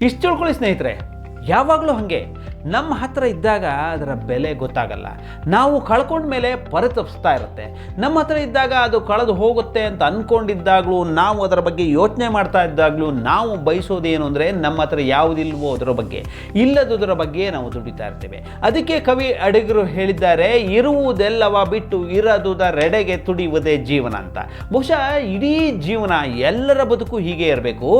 ಇಷ್ಟು ತಿಳ್ಕೊಳ್ಳಿ ಸ್ನೇಹಿತರೆ ಯಾವಾಗಲೂ ಹಾಗೆ. ನಮ್ಮ ಹತ್ರ ಇದ್ದಾಗ ಅದರ ಬೆಲೆ ಗೊತ್ತಾಗಲ್ಲ. ನಾವು ಕಳ್ಕೊಂಡ ಮೇಲೆ ಪರಿತಪಿಸ್ತಾ ಇರುತ್ತೆ. ನಮ್ಮ ಹತ್ರ ಇದ್ದಾಗ ಅದು ಕಳೆದು ಹೋಗುತ್ತೆ ಅಂತ ಅಂದ್ಕೊಂಡಿದ್ದಾಗಲೂ ನಾವು ಅದರ ಬಗ್ಗೆ ಯೋಚನೆ ಮಾಡ್ತಾ ಇದ್ದಾಗಲೂ, ನಾವು ಬಯಸೋದೇನು ಅಂದರೆ ನಮ್ಮ ಹತ್ರ ಯಾವುದಿಲ್ವೋ ಅದರ ಬಗ್ಗೆ. ಇಲ್ಲದುದರ ಬಗ್ಗೆ ನಾವು ದುಡಿತಾ ಇರ್ತೇವೆ. ಅದಕ್ಕೆ ಕವಿ ಅಡಿಗರು ಹೇಳಿದ್ದಾರೆ, ಇರುವುದೆಲ್ಲವ ಬಿಟ್ಟು ಇರದುದ ರೆಡೆಗೆ ತುಡಿಯುವುದೇ ಜೀವನ ಅಂತ. ಬಹುಶಃ ಇಡೀ ಜೀವನ ಎಲ್ಲರ ಬದುಕು ಹೀಗೆ ಇರಬೇಕು.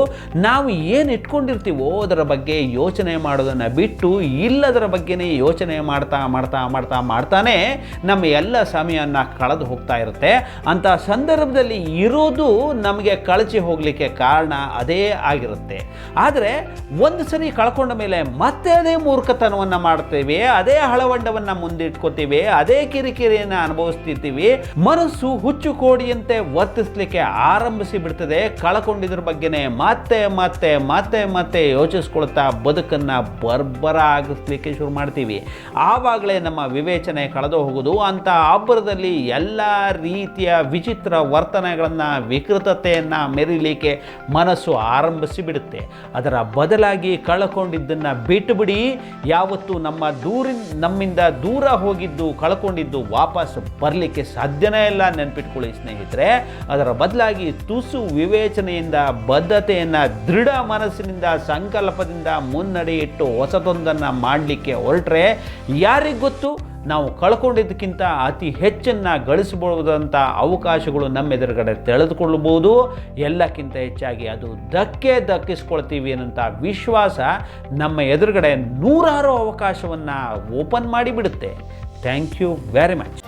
ನಾವು ಏನು ಇಟ್ಕೊಂಡಿರ್ತೀವೋ ಅದರ ಬಗ್ಗೆ ಯೋಚನೆ ಮಾಡೋದನ್ನು ಬಿಟ್ಟು ಇಲ್ಲದರ ಬಗ್ಗೆನೇ ಯೋಚನೆ ಮಾಡ್ತಾ ಮಾಡ್ತಾ ಮಾಡ್ತಾ, ಮಾಡ್ತಾನೆ ನಮ್ಮ ಎಲ್ಲ ಸಮಯವನ್ನು ಕಳೆದು ಹೋಗ್ತಾ ಇರುತ್ತೆ. ಅಂಥ ಸಂದರ್ಭದಲ್ಲಿ ಇರೋದು ನಮಗೆ ಕಳಚಿ ಹೋಗಲಿಕ್ಕೆ ಕಾರಣ ಅದೇ ಆಗಿರುತ್ತೆ. ಆದರೆ ಒಂದು ಸರಿ ಕಳ್ಕೊಂಡ ಮೇಲೆ ಮತ್ತೆ ಅದೇ ಮೂರ್ಖತನವನ್ನು ಮಾಡ್ತೇವೆ, ಅದೇ ಹಳವಂಡವನ್ನು ಮುಂದಿಟ್ಕೋತೀವಿ, ಅದೇ ಕಿರಿಕಿರಿಯನ್ನು ಅನುಭವಿಸ್ತಿರ್ತೀವಿ, ಮನಸ್ಸು ಹುಚ್ಚು ಕೋಡಿಯಂತೆ ವರ್ತಿಸಲಿಕ್ಕೆ ಆರಂಭಿಸಿ ಬಿಡ್ತದೆ. ಕಳ್ಕೊಂಡಿದ್ರ ಬಗ್ಗೆನೇ ಮತ್ತೆ ಮತ್ತೆ ಮತ್ತೆ ಮತ್ತೆ ಯೋಚಿಸ್ಕೊಳ್ತಾ ಬದುಕನ್ನು ಬರ್ಬರ ಆಗಿಸ್ಲಿಕ್ಕೆ ಶುರು ಮಾಡ್ತೀವಿ. ಆವಾಗಲೇ ನಮ್ಮ ವಿವೇಚನೆ ಕಳೆದು ಹೋಗೋದು ಅಂತ ಅಬ್ಬರದಲ್ಲಿ ಎಲ್ಲ ರೀತಿಯ ವಿಚಿತ್ರ ವರ್ತನೆಗಳನ್ನು, ವಿಕೃತತೆಯನ್ನು ಮೆರಿಲಿಕ್ಕೆ ಮನಸ್ಸು ಆರಂಭಿಸಿ ಬಿಡುತ್ತೆ. ಅದರ ಬದಲಾಗಿ ಕಳ್ಕೊಂಡಿದ್ದನ್ನು ಬಿಟ್ಟುಬಿಡಿ. ಯಾವತ್ತು ನಮ್ಮ ದೂರಿನ, ನಮ್ಮಿಂದ ದೂರ ಹೋಗಿದ್ದು, ಕಳ್ಕೊಂಡಿದ್ದು ವಾಪಸ್ ಬರಲಿಕ್ಕೆ ಸಾಧ್ಯನೇ ಇಲ್ಲ ನೆನ್ಪಿಟ್ಕೊಳ್ಳಿ ಸ್ನೇಹಿತರೆ. ಅದರ ಬದಲಾಗಿ ತುಸು ವಿವೇಚನೆಯಿಂದ, ಬದ್ಧತೆಯನ್ನು, ದೃಢ ಮನಸ್ಸಿನಿಂದ, ಸಂಕಲ್ಪದಿಂದ ಮುನ್ನಡೆಯಿಟ್ಟು ಹೊಸದೊಂದನ್ನು ಮಾಡಲಿಕ್ಕೆ ಹೊರಟ್ರೆ ಯಾರಿಗೆ ಗೊತ್ತು? ನಾವು ಕಳ್ಕೊಂಡಿದ್ದಕ್ಕಿಂತ ಅತಿ ಹೆಚ್ಚನ್ನು ಗಳಿಸಬಹುದಂಥ ಅವಕಾಶಗಳು ನಮ್ಮ ಎದುರುಗಡೆ ತೆಳೆದುಕೊಳ್ಳಬಹುದು. ಎಲ್ಲಕ್ಕಿಂತ ಹೆಚ್ಚಾಗಿ ಅದು ಧಕ್ಕೆ ದಕ್ಕಿಸ್ಕೊಳ್ತೀವಿ ಅನ್ನೋಂಥ ವಿಶ್ವಾಸ ನಮ್ಮ ಎದುರುಗಡೆ ನೂರಾರು ಅವಕಾಶವನ್ನು ಓಪನ್ ಮಾಡಿಬಿಡುತ್ತೆ ಥ್ಯಾಂಕ್ ಯು ವೆರಿ ಮಚ್.